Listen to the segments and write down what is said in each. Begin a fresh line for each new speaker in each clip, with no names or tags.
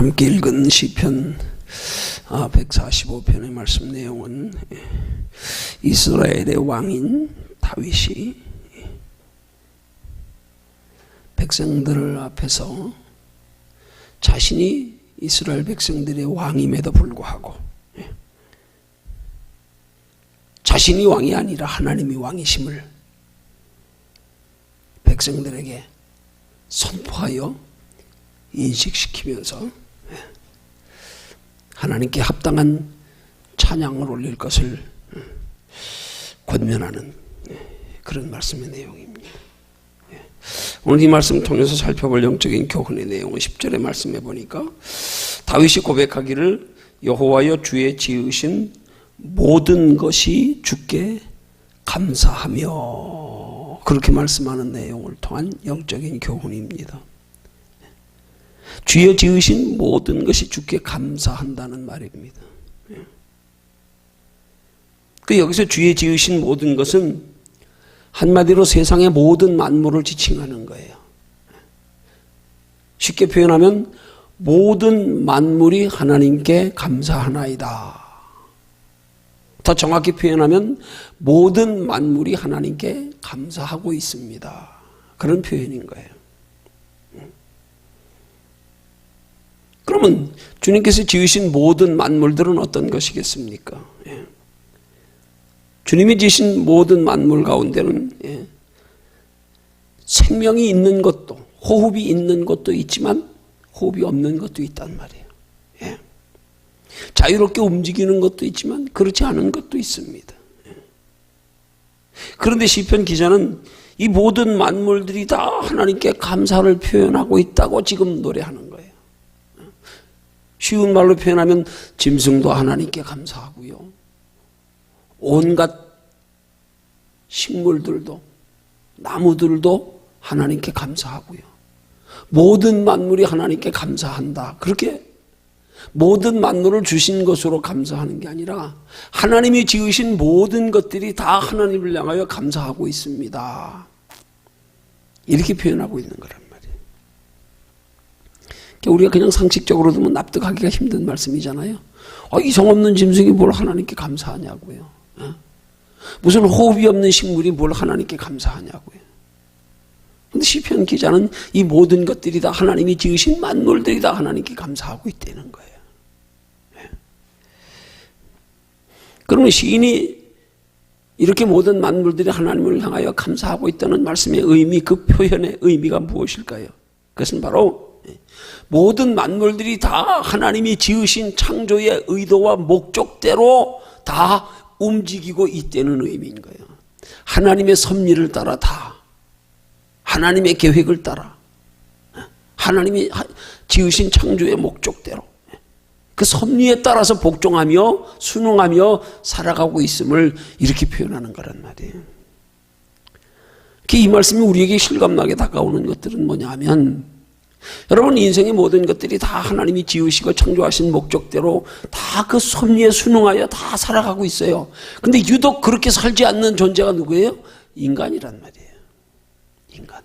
함께 읽은 시편 145편의 말씀 내용은 이스라엘의 왕인 다윗이 백성들 앞에서 자신이 이스라엘 백성들의 왕임에도 불구하고 자신이 왕이 아니라 하나님이 왕이심을 백성들에게 선포하여 인식시키면서 하나님께 합당한 찬양을 올릴 것을 권면하는 그런 말씀의 내용입니다. 오늘 이 말씀 통해서 살펴볼 영적인 교훈의 내용은 10절의 말씀에 보니까 다윗이 고백하기를 여호와여 주의 지으신 모든 것이 주께 감사하며 그렇게 말씀하는 내용을 통한 영적인 교훈입니다. 주여 지으신 모든 것이 주께 감사한다는 말입니다. 그 여기서 주의 지으신 모든 것은 한마디로 세상의 모든 만물을 지칭하는 거예요. 쉽게 표현하면 모든 만물이 하나님께 감사하나이다. 더 정확히 표현하면 모든 만물이 하나님께 감사하고 있습니다. 그런 표현인 거예요. 그러면 주님께서 지으신 모든 만물들은 어떤 것이겠습니까? 예. 주님이 지으신 모든 만물 가운데는 예. 생명이 있는 것도 호흡이 있는 것도 있지만 호흡이 없는 것도 있단 말이에요. 예. 자유롭게 움직이는 것도 있지만 그렇지 않은 것도 있습니다. 예. 그런데 시편 기자는 이 모든 만물들이 다 하나님께 감사를 표현하고 있다고 지금 노래하는. 쉬운 말로 표현하면 짐승도 하나님께 감사하고요. 온갖 식물들도 나무들도 하나님께 감사하고요. 모든 만물이 하나님께 감사한다. 그렇게 모든 만물을 주신 것으로 감사하는 게 아니라 하나님이 지으신 모든 것들이 다 하나님을 향하여 감사하고 있습니다. 이렇게 표현하고 있는. 그러니까 우리가 그냥 상식적으로 보면 납득하기가 힘든 말씀이잖아요. 아, 이성 없는 짐승이 뭘 하나님께 감사하냐고요. 어? 무슨 호흡이 없는 식물이 뭘 하나님께 감사하냐고요. 근데 시편 기자는 이 모든 것들이 다 하나님이 지으신 만물들이 다 하나님께 감사하고 있다는 거예요. 예. 그러면 시인이 이렇게 모든 만물들이 하나님을 향하여 감사하고 있다는 말씀의 의미, 그 표현의 의미가 무엇일까요? 그것은 바로 모든 만물들이 다 하나님이 지으신 창조의 의도와 목적대로 다 움직이고 있다는 의미인 거예요. 하나님의 섭리를 따라 다 하나님의 계획을 따라 하나님이 지으신 창조의 목적대로 그 섭리에 따라서 복종하며 순응하며 살아가고 있음을 이렇게 표현하는 거란 말이에요. 이 말씀이 우리에게 실감나게 다가오는 것들은 뭐냐면 여러분 인생의 모든 것들이 다 하나님이 지으시고 창조하신 목적대로 다 그 섭리에 순응하여 다 살아가고 있어요. 근데 유독 그렇게 살지 않는 존재가 누구예요? 인간이란 말이에요. 인간.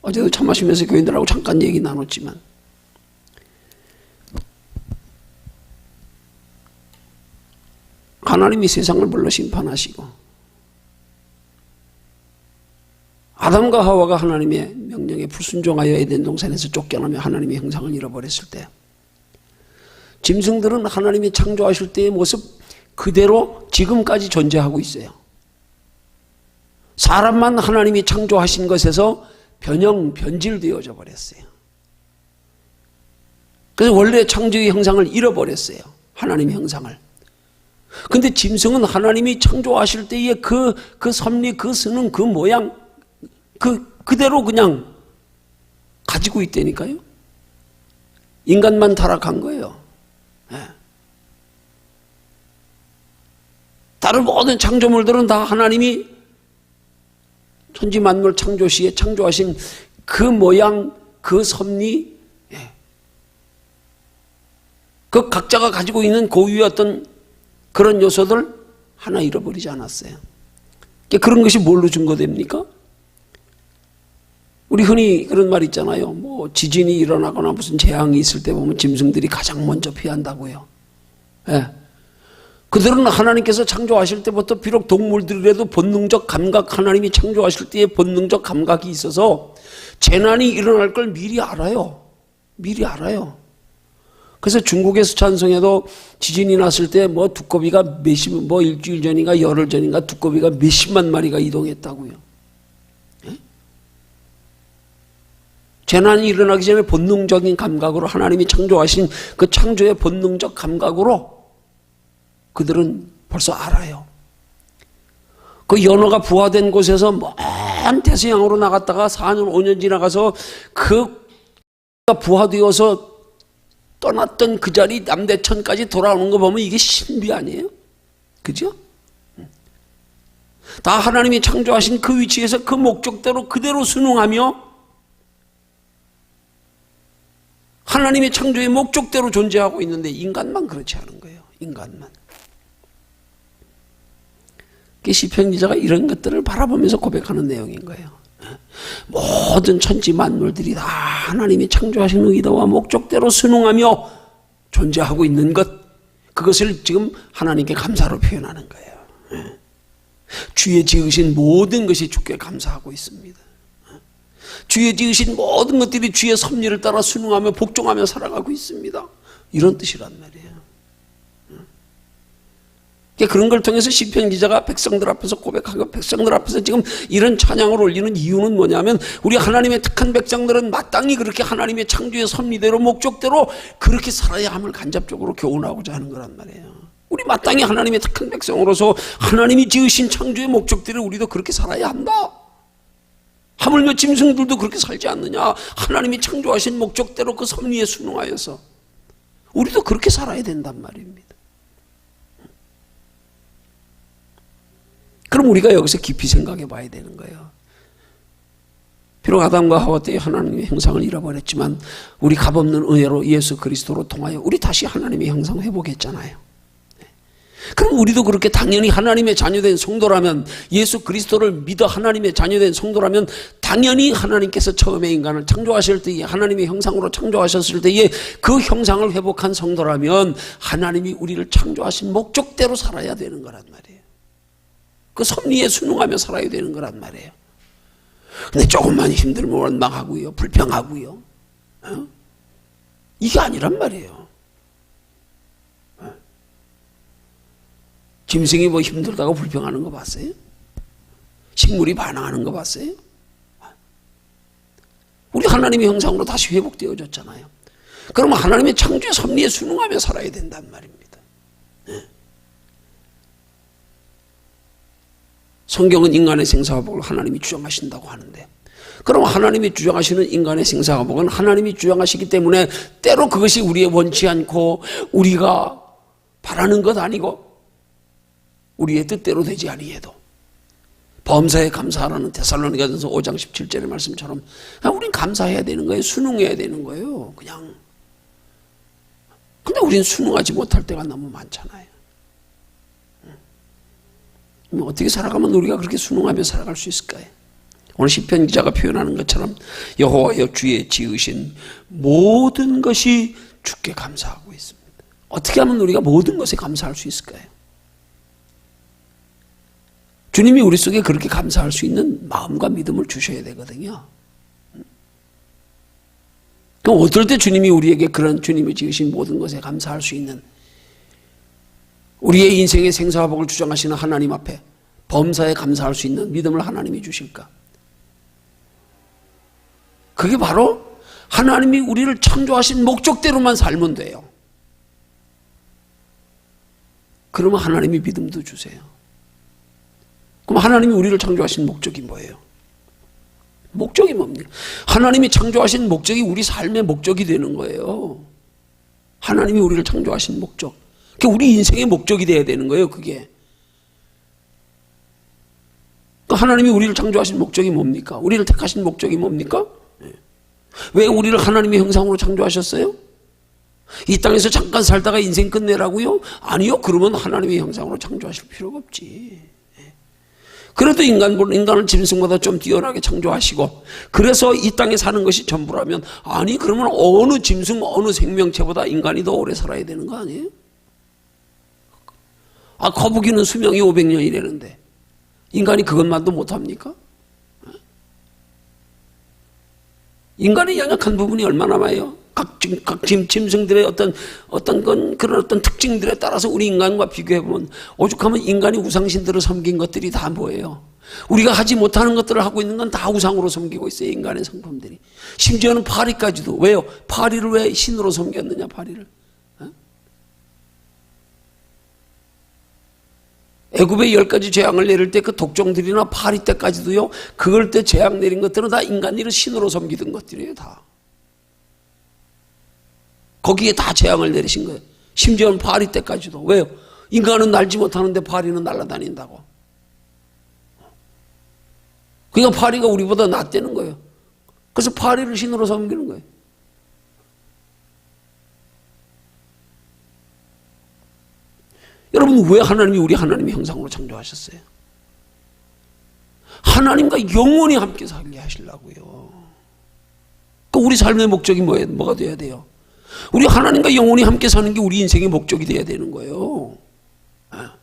어제도 차 마시면서 교인들하고 잠깐 얘기 나눴지만 하나님이 세상을 불러 심판하시고 아담과 하와가 하나님의 명령에 불순종하여 에덴 동산에서 쫓겨나며 하나님의 형상을 잃어버렸을 때 짐승들은 하나님이 창조하실 때의 모습 그대로 지금까지 존재하고 있어요. 사람만 하나님이 창조하신 것에서 변형, 변질되어져 버렸어요. 그래서 원래 창조의 형상을 잃어버렸어요. 하나님의 형상을. 근데 짐승은 하나님이 창조하실 때의 그, 그 섭리, 그 스는, 그 모양, 그, 그대로 그냥 가지고 있다니까요. 인간만 타락한 거예요. 네. 다른 모든 창조물들은 다 하나님이 천지 만물 창조 시에 창조하신 그 모양, 그 섭리, 예. 그 각자가 가지고 있는 고유의 어떤 그런 요소들 하나 잃어버리지 않았어요. 그런 것이 뭘로 증거됩니까? 우리 흔히 그런 말 있잖아요. 뭐 지진이 일어나거나 무슨 재앙이 있을 때 보면 짐승들이 가장 먼저 피한다고요. 예. 그들은 하나님께서 창조하실 때부터 비록 동물들이라도 본능적 감각 하나님이 창조하실 때의 본능적 감각이 있어서 재난이 일어날 걸 미리 알아요. 미리 알아요. 그래서 중국에서 찬송에도 지진이 났을 때 뭐 두꺼비가 몇십 뭐 일주일 전인가 열흘 전인가 두꺼비가 몇십만 마리가 이동했다고요. 재난이 일어나기 전에 본능적인 감각으로 하나님이 창조하신 그 창조의 본능적 감각으로 그들은 벌써 알아요. 그 연어가 부화된 곳에서 먼 태서양으로 나갔다가 4년, 5년 지나가서 그가 부화되어서 떠났던 그 자리 남대천까지 돌아오는 거 보면 이게 신비 아니에요? 그죠? 다 하나님이 창조하신 그 위치에서 그 목적대로 그대로 순응하며 하나님의 창조의 목적대로 존재하고 있는데 인간만 그렇지 않은 거예요. 인간만. 그 시편 기자가 이런 것들을 바라보면서 고백하는 내용인 거예요. 모든 천지 만물들이 다 하나님이 창조하신 의도와 목적대로 순응하며 존재하고 있는 것 그것을 지금 하나님께 감사로 표현하는 거예요. 주의 지으신 모든 것이 주께 감사하고 있습니다. 주의 지으신 모든 것들이 주의 섭리를 따라 순응하며 복종하며 살아가고 있습니다. 이런 뜻이란 말이에요. 그러니까 그런 걸 통해서 시편 기자가 백성들 앞에서 고백하고 백성들 앞에서 지금 이런 찬양을 올리는 이유는 뭐냐면 우리 하나님의 특한 백성들은 마땅히 그렇게 하나님의 창조의 섭리대로 목적대로 그렇게 살아야 함을 간접적으로 교훈하고자 하는 거란 말이에요. 우리 마땅히 하나님의 특한 백성으로서 하나님이 지으신 창조의 목적대로 우리도 그렇게 살아야 한다. 하물며 짐승들도 그렇게 살지 않느냐. 하나님이 창조하신 목적대로 그 섭리에 순응하여서 우리도 그렇게 살아야 된단 말입니다. 그럼 우리가 여기서 깊이 생각해 봐야 되는 거예요. 비록 아담과 하와 때 하나님의 형상을 잃어버렸지만 우리 값없는 은혜로 예수 그리스도로 통하여 우리 다시 하나님의 형상 회복했잖아요. 그럼 우리도 그렇게 당연히 하나님의 자녀된 성도라면 예수 그리스도를 믿어 하나님의 자녀된 성도라면 당연히 하나님께서 처음에 인간을 창조하실 때에 하나님의 형상으로 창조하셨을 때에 그 형상을 회복한 성도라면 하나님이 우리를 창조하신 목적대로 살아야 되는 거란 말이에요. 그 섭리에 순응하며 살아야 되는 거란 말이에요. 근데 조금만 힘들면 원망하고요, 불평하고요. 어? 이게 아니란 말이에요. 어? 짐승이 뭐 힘들다고 불평하는 거 봤어요? 식물이 반항하는 거 봤어요? 우리 하나님의 형상으로 다시 회복되어졌잖아요. 그러면 하나님의 창조의 섭리에 순응하며 살아야 된단 말입니다. 성경은 인간의 생사화복을 하나님이 주장하신다고 하는데 그럼 하나님이 주장하시는 인간의 생사화복은 하나님이 주장하시기 때문에 때로 그것이 우리의 원치 않고 우리가 바라는 것 아니고 우리의 뜻대로 되지 아니해도 범사에 감사하라는 데살로니가전서 5장 17절의 말씀처럼 우린 감사해야 되는 거예요. 순응해야 되는 거예요. 그냥 근데 우린 순응하지 못할 때가 너무 많잖아요. 어떻게 살아가면 우리가 그렇게 순응하며 살아갈 수 있을까요? 오늘 시편 기자가 표현하는 것처럼 여호와여 주의 지으신 모든 것이 주께 감사하고 있습니다. 어떻게 하면 우리가 모든 것에 감사할 수 있을까요? 주님이 우리 속에 그렇게 감사할 수 있는 마음과 믿음을 주셔야 되거든요. 그럼 어떨 때 주님이 우리에게 그런 주님이 지으신 모든 것에 감사할 수 있는 우리의 인생의 생사화복을 주장하시는 하나님 앞에 범사에 감사할 수 있는 믿음을 하나님이 주실까? 그게 바로 하나님이 우리를 창조하신 목적대로만 살면 돼요. 그러면 하나님이 믿음도 주세요. 그럼 하나님이 우리를 창조하신 목적이 뭐예요? 목적이 뭡니까? 하나님이 창조하신 목적이 우리 삶의 목적이 되는 거예요. 하나님이 우리를 창조하신 목적. 그게 우리 인생의 목적이 돼야 되는 거예요, 그게. 하나님이 우리를 창조하신 목적이 뭡니까? 우리를 택하신 목적이 뭡니까? 왜 우리를 하나님의 형상으로 창조하셨어요? 이 땅에서 잠깐 살다가 인생 끝내라고요? 아니요. 그러면 하나님의 형상으로 창조하실 필요가 없지. 그래도 인간, 인간을 짐승보다 좀 뛰어나게 창조하시고, 그래서 이 땅에 사는 것이 전부라면, 아니, 그러면 어느 짐승, 어느 생명체보다 인간이 더 오래 살아야 되는 거 아니에요? 아, 거북이는 수명이 500년이라는데, 인간이 그것만도 못합니까? 인간의 연약한 부분이 얼마나 많아요? 각, 짐- 각 짐, 짐승들의 어떤, 어떤 건, 그런 어떤 특징들에 따라서 우리 인간과 비교해보면, 오죽하면 인간이 우상신들을 섬긴 것들이 다 뭐예요? 우리가 하지 못하는 것들을 하고 있는 건 다 우상으로 섬기고 있어요, 인간의 성품들이. 심지어는 파리까지도. 왜요? 파리를 왜 신으로 섬겼느냐, 파리를. 어? 애굽의 열 가지 재앙을 내릴 때 그 독종들이나 파리 때까지도요, 그걸 때 재앙 내린 것들은 다 인간들을 신으로 섬기던 것들이에요, 다. 거기에 다 재앙을 내리신 거예요. 심지어는 파리 때까지도. 왜요? 인간은 날지 못하는데 파리는 날아다닌다고. 그러니까 파리가 우리보다 낫다는 거예요. 그래서 파리를 신으로 섬기는 거예요. 여러분, 왜 하나님이 우리 하나님의 형상으로 창조하셨어요? 하나님과 영원히 함께 살게 하시려고요. 그 우리 삶의 목적이 뭐예요? 뭐가 돼야 돼요? 우리 하나님과 영원히 함께 사는 게 우리 인생의 목적이 돼야 되는 거예요. 아.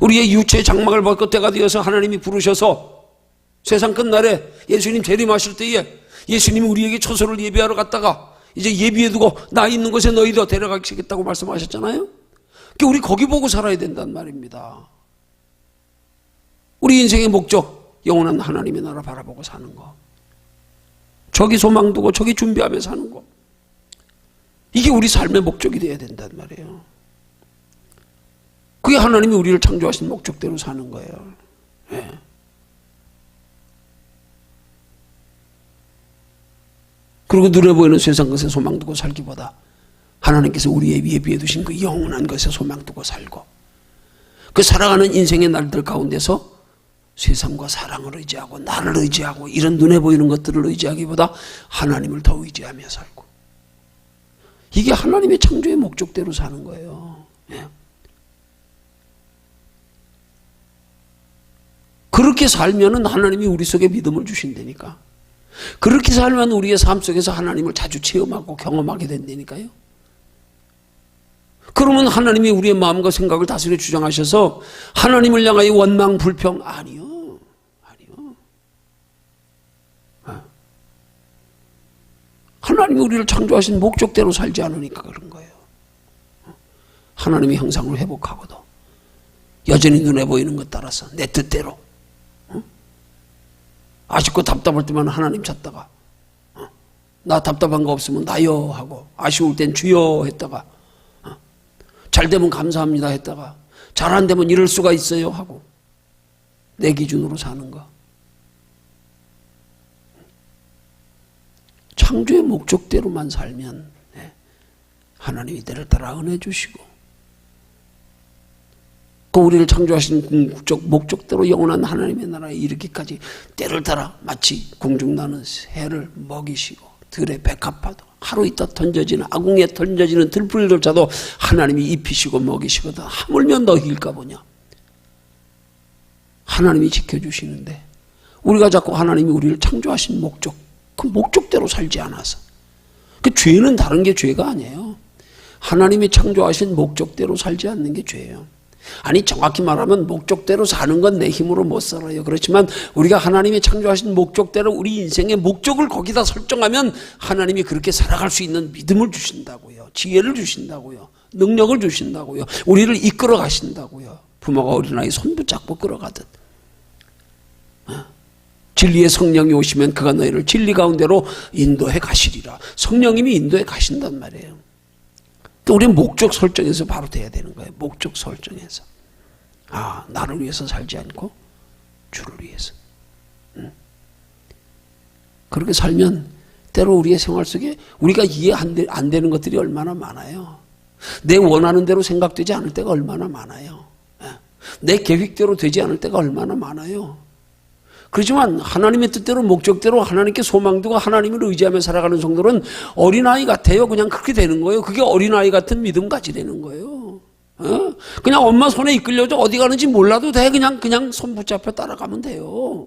우리의 유체 장막을 벗고 때가 되어서 하나님이 부르셔서 세상 끝날에 예수님 재림하실 때에 예수님이 우리에게 초소를 예비하러 갔다가 이제 예비해두고 나 있는 곳에 너희도 데려가시겠다고 말씀하셨잖아요. 그러니까 우리 거기 보고 살아야 된단 말입니다. 우리 인생의 목적 영원한 하나님의 나라 바라보고 사는 거. 저기 소망 두고 저기 준비하며 사는 거. 이게 우리 삶의 목적이 되어야 된단 말이에요. 그게 하나님이 우리를 창조하신 목적대로 사는 거예요. 예. 그리고 눈에 보이는 세상 것에 소망 두고 살기보다 하나님께서 우리의 예비해 두신 그 영원한 것에 소망 두고 살고 그 살아가는 인생의 날들 가운데서 세상과 사랑을 의지하고 나를 의지하고 이런 눈에 보이는 것들을 의지하기보다 하나님을 더 의지하며 살고 이게 하나님의 창조의 목적대로 사는 거예요. 예. 그렇게 살면은 하나님이 우리 속에 믿음을 주신다니까. 그렇게 살면 우리의 삶 속에서 하나님을 자주 체험하고 경험하게 된다니까요. 그러면 하나님이 우리의 마음과 생각을 다스려 주장하셔서 하나님을 향하여 원망, 불평 아니요. 아. 하나님이 우리를 창조하신 목적대로 살지 않으니까 그런 거예요. 하나님의 형상을 회복하고도 여전히 눈에 보이는 것 따라서 내 뜻대로 어? 아쉽고 답답할 때만 하나님 찾다가 어? 나 답답한 거 없으면 나요 하고 아쉬울 땐 주여 했다가 어? 잘 되면 감사합니다 했다가 잘 안 되면 이럴 수가 있어요 하고 내 기준으로 사는 거 창조의 목적대로만 살면 예, 하나님이 때를 따라 은혜 주시고 그 우리를 창조하신 궁극적 목적대로 영원한 하나님의 나라에 이르기까지 때를 따라 마치 공중 나는 새를 먹이시고 들에 백합화도 하루 있다 던져지는 아궁에 던져지는 들풀조차도 하나님이 입히시고 먹이시거든. 하물며 너희일까 보냐? 하나님이 지켜주시는데 우리가 자꾸 하나님이 우리를 창조하신 목적 그 목적대로 살지 않아서 그 죄는 다른 게 죄가 아니에요 하나님이 창조하신 목적대로 살지 않는 게 죄예요 아니 정확히 말하면 목적대로 사는 건 내 힘으로 못 살아요. 그렇지만 우리가 하나님이 창조하신 목적대로 우리 인생의 목적을 거기다 설정하면 하나님이 그렇게 살아갈 수 있는 믿음을 주신다고요. 지혜를 주신다고요. 능력을 주신다고요. 우리를 이끌어 가신다고요. 부모가 어린아이 손 붙잡고 끌어가듯. 어? 진리의 성령이 오시면 그가 너희를 진리 가운데로 인도해 가시리라. 성령님이 인도해 가신단 말이에요. 또 우리 목적 설정에서 바로 돼야 되는 거예요. 목적 설정에서. 아, 나를 위해서 살지 않고 주를 위해서. 응? 그렇게 살면 때로 우리의 생활 속에 우리가 이해 안, 되, 안 되는 것들이 얼마나 많아요. 내 원하는 대로 생각되지 않을 때가 얼마나 많아요. 예. 내 계획대로 되지 않을 때가 얼마나 많아요. 그렇지만 하나님의 뜻대로 목적대로 하나님께 소망 두고 하나님을 의지하며 살아가는 성도는 어린아이 같아요. 그냥 그렇게 되는 거예요. 그게 어린아이 같은 믿음 가지되는 거예요. 어? 그냥 엄마 손에 이끌려서 어디 가는지 몰라도 돼. 그냥, 그냥 손 붙잡혀 따라가면 돼요.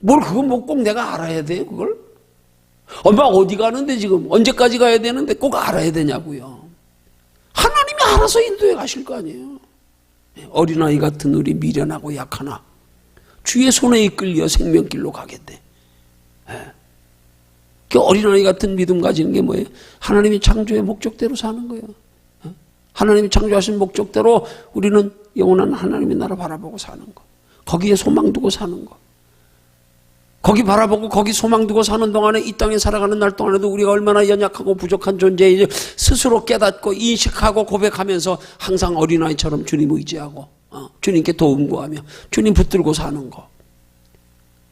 뭘 그건 뭐 꼭 내가 알아야 돼요, 그걸? 엄마 어디 가는데 지금 언제까지 가야 되는데 꼭 알아야 되냐고요. 하나님이 알아서 인도해 가실 거 아니에요. 어린아이 같은 우리 미련하고 약하나 주의 손에 이끌려 생명길로 가겠대. 예. 그 어린아이 같은 믿음 가지는 게 뭐예요? 하나님이 창조의 목적대로 사는 거예요. 예? 하나님이 창조하신 목적대로 우리는 영원한 하나님의 나라 바라보고 사는 거. 거기에 소망 두고 사는 거. 거기 바라보고 거기 소망 두고 사는 동안에 이 땅에 살아가는 날 동안에도 우리가 얼마나 연약하고 부족한 존재인지 스스로 깨닫고 인식하고 고백하면서 항상 어린아이처럼 주님 의지하고 어, 주님께 도움 구하며 주님 붙들고 사는 거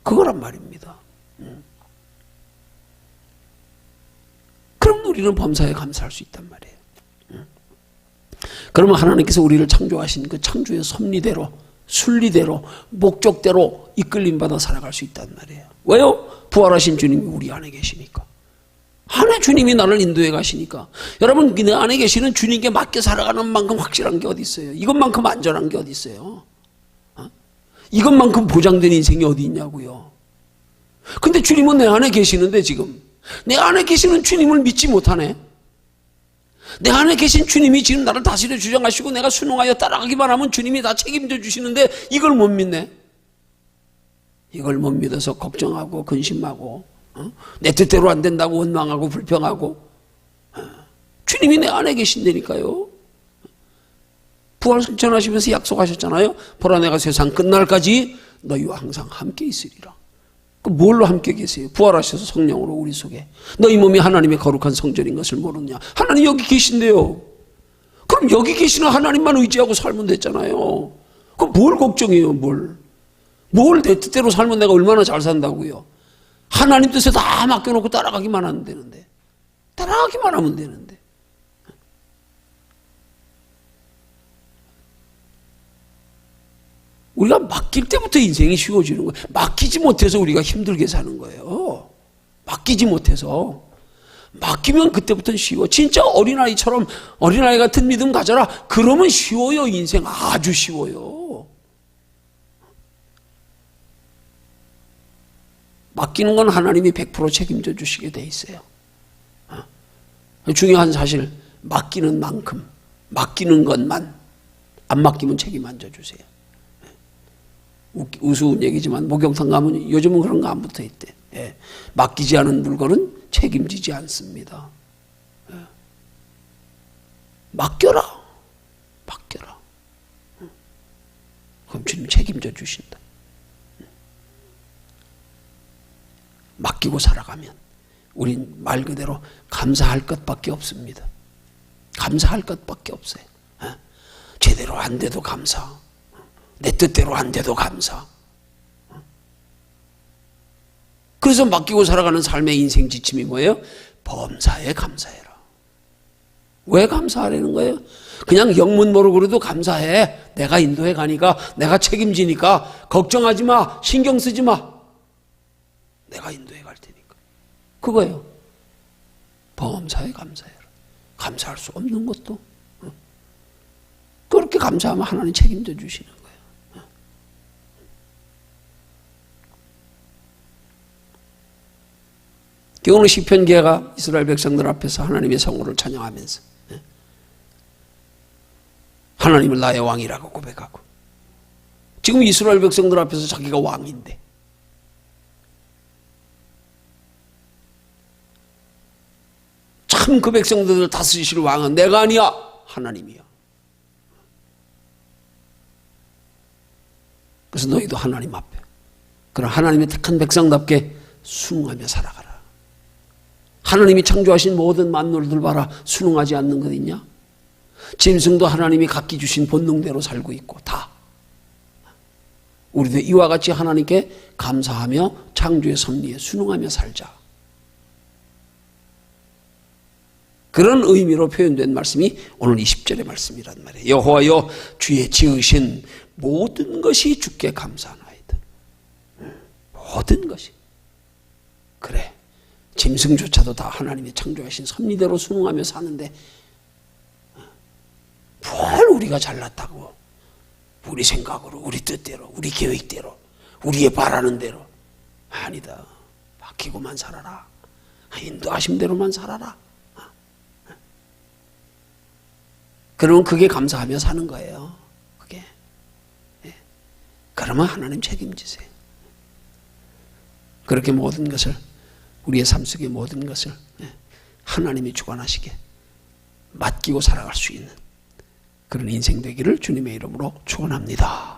그거란 말입니다. 음. 그럼 우리는 범사에 감사할 수 있단 말이에요. 음. 그러면 하나님께서 우리를 창조하신 그 창조의 섭리대로 순리대로 목적대로 이끌림 받아 살아갈 수 있단 말이에요. 왜요? 부활하신 주님이 우리 안에 계시니까. 안에 주님이 나를 인도해 가시니까. 여러분 내 안에 계시는 주님께 맞게 살아가는 만큼 확실한 게 어디 있어요? 이것만큼 안전한 게 어디 있어요? 어? 이것만큼 보장된 인생이 어디 있냐고요. 근데 주님은 내 안에 계시는데 지금 내 안에 계시는 주님을 믿지 못하네. 내 안에 계신 주님이 지금 나를 다스려 주장하시고 내가 순응하여 따라가기만 하면 주님이 다 책임져 주시는데 이걸 못 믿네. 이걸 못 믿어서 걱정하고 근심하고 어? 내 뜻대로 안 된다고 원망하고 불평하고 어? 주님이 내 안에 계신다니까요. 부활 성천하시면서 약속하셨잖아요. 보라 내가 세상 끝날까지 너희와 항상 함께 있으리라. 그 뭘로 함께 계세요? 부활하셔서 성령으로 우리 속에. 너희 몸이 하나님의 거룩한 성전인 것을 모르냐? 하나님 여기 계신데요. 그럼 여기 계시는 하나님만 의지하고 살면 됐잖아요. 그럼 뭘 걱정해요, 뭘? 뭘 내 뜻대로 살면 내가 얼마나 잘 산다고요? 하나님 뜻에 다 맡겨놓고 따라가기만 하면 되는데. 따라가기만 하면 되는데. 우리가 맡길 때부터 인생이 쉬워지는 거예요. 맡기지 못해서 우리가 힘들게 사는 거예요. 맡기지 못해서. 맡기면 그때부터는 쉬워. 진짜 어린아이처럼 어린아이 같은 믿음 가져라. 그러면 쉬워요. 인생 아주 쉬워요. 맡기는 건 하나님이 100% 책임져 주시게 돼 있어요. 어? 중요한 사실, 맡기는 만큼, 맡기는 것만, 안 맡기면 책임 안 져주세요. 우스운 얘기지만 목욕탕 가면 요즘은 그런 거 안 붙어 있대. 예. 맡기지 않은 물건은 책임지지 않습니다. 예. 맡겨라. 맡겨라. 그럼 주님 책임져 주신다. 맡기고 살아가면 우린 말 그대로 감사할 것밖에 없습니다. 감사할 것밖에 없어요. 예. 제대로 안 돼도 감사. 내 뜻대로 안 돼도 감사. 그래서 맡기고 살아가는 삶의 인생 지침이 뭐예요? 범사에 감사해라. 왜 감사하라는 거예요? 그냥 영문 모르고 그래도 감사해. 내가 인도에 가니까, 내가 책임지니까, 걱정하지 마, 신경 쓰지 마. 내가 인도에 갈 테니까. 그거예요. 범사에 감사해라. 감사할 수 없는 것도. 그렇게 감사하면 하나님 책임져 주시는 거예요. 오늘 시편 기가 이스라엘 백성들 앞에서 하나님의 성호를 찬양하면서 예? 하나님을 나의 왕이라고 고백하고 지금 이스라엘 백성들 앞에서 자기가 왕인데 참그 백성들을 다스리실 왕은 내가 아니야 하나님이야. 그래서 너희도 하나님 앞에 그런 하나님의 택한 백성답게 순응하며 살아가라. 하나님이 창조하신 모든 만물들 봐라. 순응하지 않는 것 있냐? 짐승도 하나님이 각기 주신 본능대로 살고 있고 다. 우리도 이와 같이 하나님께 감사하며 창조의 섭리에 순응하며 살자. 그런 의미로 표현된 말씀이 오늘 20절의 말씀이란 말이에요. 여호와여 주의 지으신 모든 것이 주께 감사하나이다. 모든 것이. 그래. 짐승조차도 다 하나님이 창조하신 섭리대로 순응하며 사는데 뭘 우리가 잘났다고 우리 생각으로 우리 뜻대로 우리 계획대로 우리의 바라는 대로 아니다 맡기고만 살아라 인도하신 대로만 살아라 그러면 그게 감사하며 사는 거예요 그게 예. 그러면 하나님 책임지세요 그렇게 모든 것을 우리의 삶 속의 모든 것을 예, 하나님이 주관하시게 맡기고 살아갈 수 있는 그런 인생 되기를 주님의 이름으로 축원합니다.